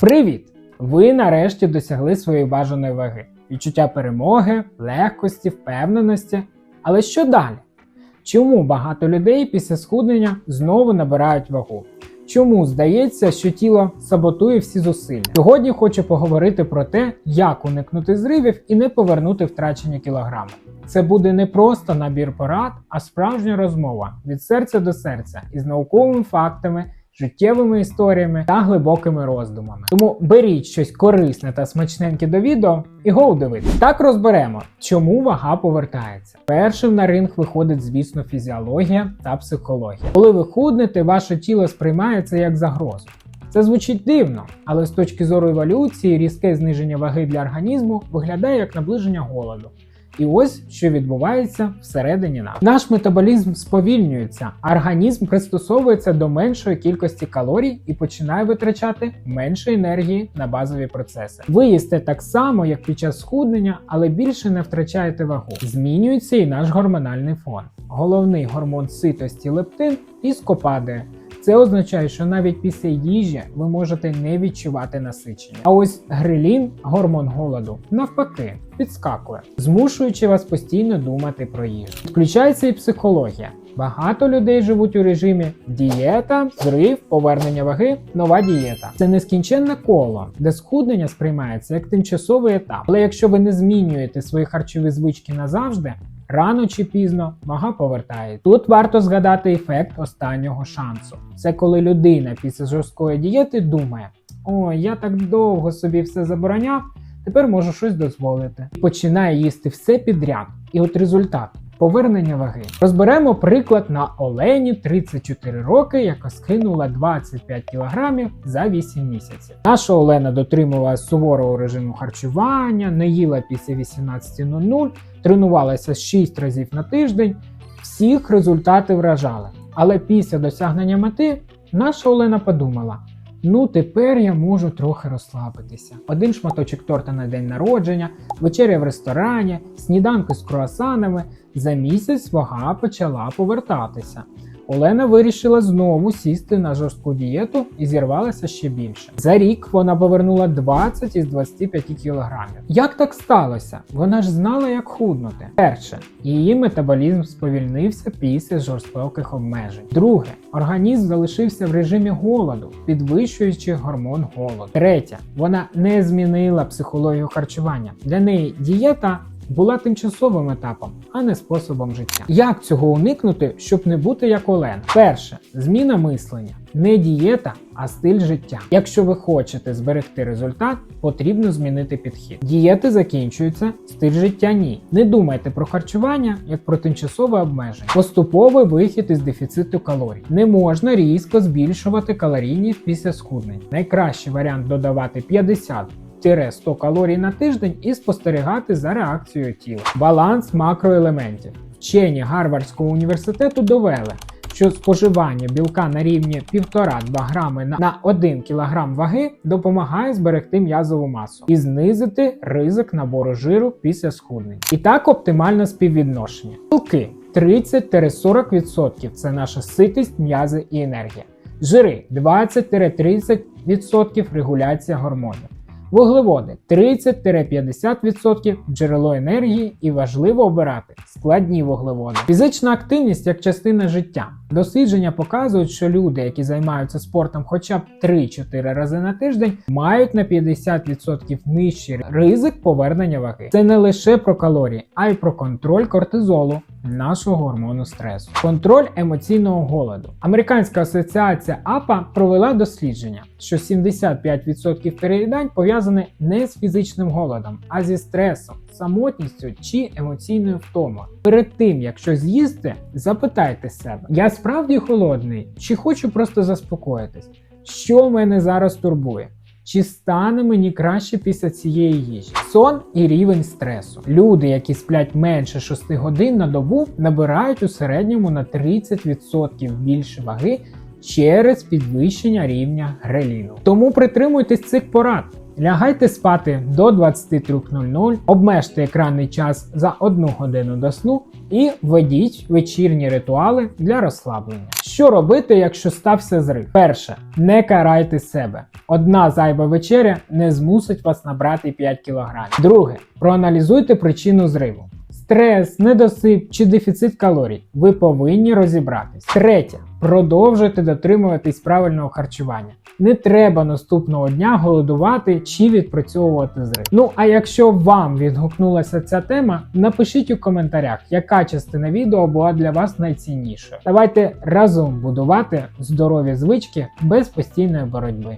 Привіт! Ви нарешті досягли своєї бажаної ваги, відчуття перемоги, легкості, впевненості. Але що далі? Чому багато людей після схуднення знову набирають вагу? Чому здається, що тіло саботує всі зусилля? Сьогодні хочу поговорити про те, як уникнути зривів і не повернути втрачені кілограми. Це буде не просто набір порад, а справжня розмова від серця до серця із науковими фактами, життєвими історіями та глибокими роздумами. Тому беріть щось корисне та смачненьке до відео і го дивитися. Так розберемо, чому вага повертається. Першим на ринг виходить, звісно, фізіологія та психологія. Коли ви худнете, ваше тіло сприймає це як загрозу. Це звучить дивно, але з точки зору еволюції різке зниження ваги для організму виглядає як наближення голоду. І ось що відбувається всередині нас. Наш метаболізм сповільнюється, організм пристосовується до меншої кількості калорій і починає витрачати менше енергії на базові процеси. Ви їсте так само, як під час схуднення, але більше не втрачаєте вагу. Змінюється і наш гормональний фон. Головний гормон ситості лептин різко падає. Це означає, що навіть після їжі ви можете не відчувати насичення. А ось грилін, гормон голоду, навпаки, підскакує, змушуючи вас постійно думати про їжу. Включається і психологія. Багато людей живуть у режимі дієта, зрив, повернення ваги, нова дієта. Це нескінченне коло, де схуднення сприймається як тимчасовий етап. Але якщо ви не змінюєте свої харчові звички назавжди, рано чи пізно вага повертає. Тут варто згадати ефект останнього шансу. Це коли людина після жорсткої дієти думає: о, я так довго собі все забороняв, тепер можу щось дозволити. І починає їсти все підряд. І от результат. Повернення ваги. Розберемо приклад на Олені 34 роки, яка скинула 25 кілограмів за 8 місяців. Наша Олена дотримувалася суворого режиму харчування, не їла після 18.00, тренувалася 6 разів на тиждень. Всіх результати вражали. Але після досягнення мети наша Олена подумала: ну тепер я можу трохи розслабитися. Один шматочок торта на день народження, вечеря в ресторані, сніданки з круасанами. За місяць вага почала повертатися. Олена вирішила знову сісти на жорстку дієту і зірвалася ще більше. За рік вона повернула 20 із 25 кілограмів. Як так сталося? Вона ж знала, як худнути. Перше, її метаболізм сповільнився після жорстоких обмежень. Друге, організм залишився в режимі голоду, підвищуючи гормон голоду. Третє, вона не змінила психологію харчування. Для неї дієта була тимчасовим етапом, а не способом життя. Як цього уникнути, щоб не бути як Олена? Перше зміна мислення, не дієта, а стиль життя. Якщо ви хочете зберегти результат, потрібно змінити підхід. Дієти закінчуються, стиль життя ні. Не думайте про харчування як про тимчасове обмеження. Поступовий вихід із дефіциту калорій. Не можна різко збільшувати калорійність після схуднень. Найкращий варіант додавати 50 100 калорій на тиждень і спостерігати за реакцією тіла. Баланс макроелементів. Вчені Гарвардського університету довели, що споживання білка на рівні 1,5-2 грами на 1 кг ваги допомагає зберегти м'язову масу і знизити ризик набору жиру після схуднень. І так оптимальне співвідношення. Білки 30-40% це наша ситість, м'язи і енергія. Жири 20-30% регуляція гормонів. Вуглеводи 30-50% джерело енергії і важливо обирати складні вуглеводи. Фізична активність як частина життя. Дослідження показують, що люди, які займаються спортом хоча б 3-4 рази на тиждень, мають на 50% нижчий ризик повернення ваги. Це не лише про калорії, а й про контроль кортизолу, нашого гормону стресу. Контроль емоційного голоду. Американська асоціація АПА провела дослідження, що 75% переїдань пов'язані не з фізичним голодом, а зі стресом, самотністю чи емоційною втомою. Перед тим як щось з'їсти, запитайте себе: я справді холодний, чи хочу просто заспокоїтись? Що мене зараз турбує? Чи стане мені краще після цієї їжі? Сон і рівень стресу. Люди, які сплять менше 6 годин на добу, набирають у середньому на 30% більше ваги через підвищення рівня греліну. Тому притримуйтесь цих порад. Лягайте спати до 23.00, обмежте екранний час за 1 годину до сну і введіть вечірні ритуали для розслаблення. Що робити, якщо стався зрив? Перше, не карайте себе. Одна зайва вечеря не змусить вас набрати 5 кг. Друге, проаналізуйте причину зриву. Стрес, недосип чи дефіцит калорій. Ви повинні розібратись. Третє. Продовжуйте дотримуватись правильного харчування. Не треба наступного дня голодувати чи відпрацьовувати зрив. Ну а якщо вам відгукнулася ця тема, напишіть у коментарях, яка частина відео була для вас найціннішою. Давайте разом будувати здорові звички без постійної боротьби.